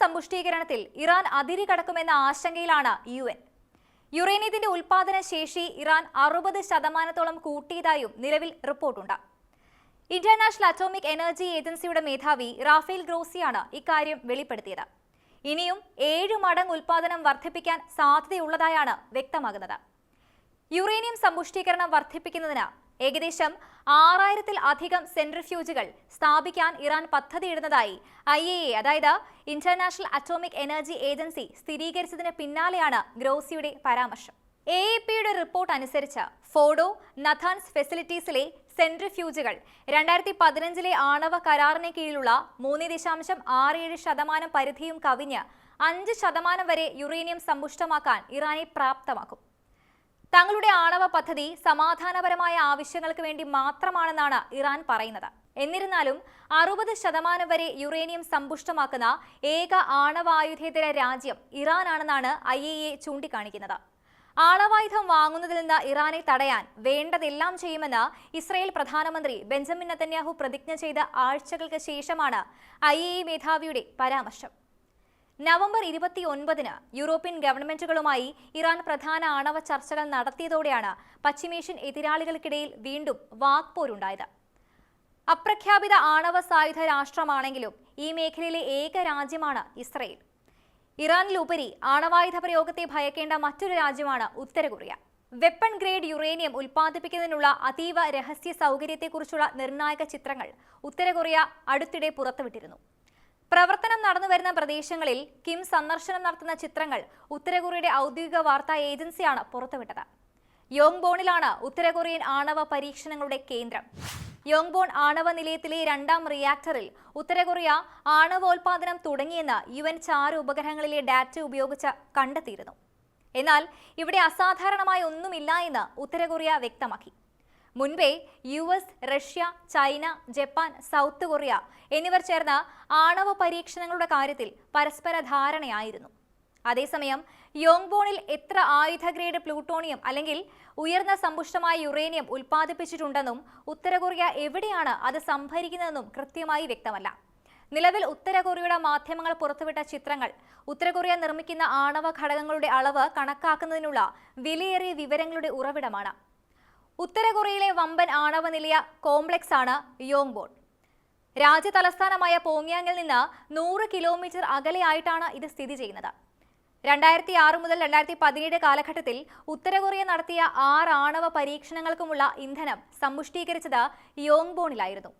സമ്പുഷ്ടീകരണത്തിൽ Iran അതിരി കടക്കുമെന്ന ആശങ്കയിലാണ് U N. യുറേനിയത്തിന്റെ ഉൽപാദന ശേഷി ഇറാൻ അറുപത് ശതമാനത്തോളം കൂട്ടിയതായും നിലവിൽ റിപ്പോർട്ടുണ്ട്. ഇന്റർനാഷണൽ അറ്റോമിക് എനർജി ഏജൻസിയുടെ മേധാവി റാഫേൽ ഗ്രോസിയാണ് ഇക്കാര്യം വെളിപ്പെടുത്തിയത്. ഇനിയും ഏഴ് മടങ്ങ് ഉൽപാദനം വർദ്ധിപ്പിക്കാൻ സാധ്യതയുള്ളതായാണ് വ്യക്തമാകുന്നത്. യുറേനിയം സമ്പുഷ്ടീകരണം വർദ്ധിപ്പിക്കുന്നതിന് ഏകദേശം ആറായിരത്തിൽ അധികം സെൻട്രിഫ്യൂജുകൾ സ്ഥാപിക്കാൻ ഇറാൻ പദ്ധതിയിടുന്നതായി ഐ എ എ അതായത് ഇന്റർനാഷണൽ അറ്റോമിക് എനർജി ഏജൻസി സ്ഥിരീകരിച്ചതിന് പിന്നാലെയാണ് ഗ്രോസിയുടെ പരാമർശം. എ എ പിയുടെ റിപ്പോർട്ട് അനുസരിച്ച് ഫോഡോ നഥാൻസ് ഫെസിലിറ്റീസിലെ സെൻട്രിഫ്യൂജുകൾ രണ്ടായിരത്തി പതിനഞ്ചിലെ ആണവ കരാറിന് കീഴിലുള്ള മൂന്ന് ദശാംശം ആറ് ഏഴ് ശതമാനം പരിധിയും കവിഞ്ഞ് അഞ്ച് ശതമാനം വരെ യുറേനിയം സമ്പുഷ്ടമാക്കാൻ ഇറാനെ പ്രാപ്തമാക്കും. തങ്ങളുടെ ആണവ പദ്ധതി സമാധാനപരമായ ആവശ്യങ്ങൾക്ക് വേണ്ടി മാത്രമാണെന്നാണ് ഇറാൻ പറയുന്നത്. എന്നിരുന്നാലും അറുപത് ശതമാനം വരെ യുറേനിയം സമ്പുഷ്ടമാക്കുന്ന ഏക ആണവായുധേതര രാജ്യം ഇറാനാണെന്നാണ് ഐ എ എ ചൂണ്ടിക്കാണിക്കുന്നത്. ആണവായുധം വാങ്ങുന്നതിൽ നിന്ന് ഇറാനെ തടയാൻ വേണ്ടതെല്ലാം ചെയ്യുമെന്ന് ഇസ്രായേൽ പ്രധാനമന്ത്രി ബെഞ്ചമിൻ നത്തന്യാഹു പ്രതിജ്ഞ ചെയ്ത ആഴ്ചകൾക്ക് ശേഷമാണ് ഐ എ മേധാവിയുടെ പരാമർശം. നവംബർ ഇരുപത്തി ഒൻപതിന് യൂറോപ്യൻ ഗവൺമെന്റുകളുമായി ഇറാൻ പ്രധാന ആണവ ചർച്ചകൾ നടത്തിയതോടെയാണ് പശ്ചിമേഷ്യൻ എതിരാളികൾക്കിടയിൽ വീണ്ടും വാക്പോരുണ്ടായത്. അപ്രഖ്യാപിത ആണവ സായുധ രാഷ്ട്രമാണെങ്കിലും ഈ മേഖലയിലെ ഏക രാജ്യമാണ് ഇസ്രയേൽ. ഇറാനിലുപരി ആണവായുധ പ്രയോഗത്തെ ഭയക്കേണ്ട മറ്റൊരു രാജ്യമാണ് ഉത്തരകൊറിയ വെപ്പൺ ഗ്രേഡ് യുറേനിയം ഉൽപ്പാദിപ്പിക്കുന്നതിനുള്ള അതീവ രഹസ്യ സൗകര്യത്തെക്കുറിച്ചുള്ള നിർണായക ചിത്രങ്ങൾ ഉത്തരകൊറിയ അടുത്തിടെ പുറത്തുവിട്ടിരുന്നു. പ്രവർത്തനം നടന്നു വരുന്ന പ്രദേശങ്ങളിൽ കിം സന്ദർശനം നടത്തുന്ന ചിത്രങ്ങൾ ഉത്തരകൊറിയയുടെ ഔദ്യോഗിക വാർത്താ ഏജൻസിയാണ് പുറത്തുവിട്ടത്. യോങ്ബോണിലാണ് ബോണിലാണ് ഉത്തരകൊറിയൻ ആണവ പരീക്ഷണങ്ങളുടെ കേന്ദ്രം. യോങ്ബോൺ ആണവ നിലയത്തിലെ രണ്ടാം റിയാക്ടറിൽ ഉത്തരകൊറിയ ആണവോൽപാദനം തുടങ്ങിയെന്ന് യു എൻ ചാറ് ഉപഗ്രഹങ്ങളിലെ ഡാറ്റ ഉപയോഗിച്ച് കണ്ടെത്തിയിരുന്നു. എന്നാൽ ഇവിടെ അസാധാരണമായ ഒന്നുമില്ല എന്ന് ഉത്തരകൊറിയ വ്യക്തമാക്കി. മുൻപേ U S Russia China Japan South Korea എന്നിവർ ചേർന്ന ആണവ പരീക്ഷണങ്ങളുടെ കാര്യത്തിൽ പരസ്പര ധാരണയായിരുന്നു. അതേസമയം യോങ്ബോണിൽ എത്ര ആയുധ ഗ്രേഡ് പ്ലൂട്ടോണിയം അല്ലെങ്കിൽ ഉയർന്ന സമ്പുഷ്ടമായ യുറേനിയം ഉൽപ്പാദിപ്പിച്ചിട്ടുണ്ടെന്നും ഉത്തര കൊറിയ എവിടെയാണ് അത് സംഭരിക്കുന്നതെന്നും കൃത്യമായി വ്യക്തമല്ല. നിലവിൽ ഉത്തര കൊറിയയുടെ മാധ്യമങ്ങൾ പുറത്തുവിട്ട ചിത്രങ്ങൾ ഉത്തര കൊറിയ നിർമ്മിക്കുന്ന ആണവ ഘടകങ്ങളുടെ അളവ് കണക്കാക്കുന്നതിനുള്ള വിലയേറിയ വിവരങ്ങളുടെ ഉറവിടമാണ്. ഉത്തര കൊറിയയിലെ വമ്പൻ ആണവ നിലയ കോംപ്ലക്സ് ആണ് യോങ്ബോൺ രാജ്യ തലസ്ഥാനമായ പോങ്യാങ്ങിൽ നിന്ന് നൂറ് കിലോമീറ്റർ അകലെയായിട്ടാണ് ഇത് സ്ഥിതി ചെയ്യുന്നത്. രണ്ടായിരത്തി ആറ് മുതൽ രണ്ടായിരത്തി പതിനേഴ് കാലഘട്ടത്തിൽ ഉത്തരകൊറിയ നടത്തിയ ആറ് ആണവ പരീക്ഷണങ്ങൾക്കുമുള്ള ഇന്ധനം സമ്പുഷ്ടീകരിച്ചത് യോങ്ബോണിലായിരുന്നു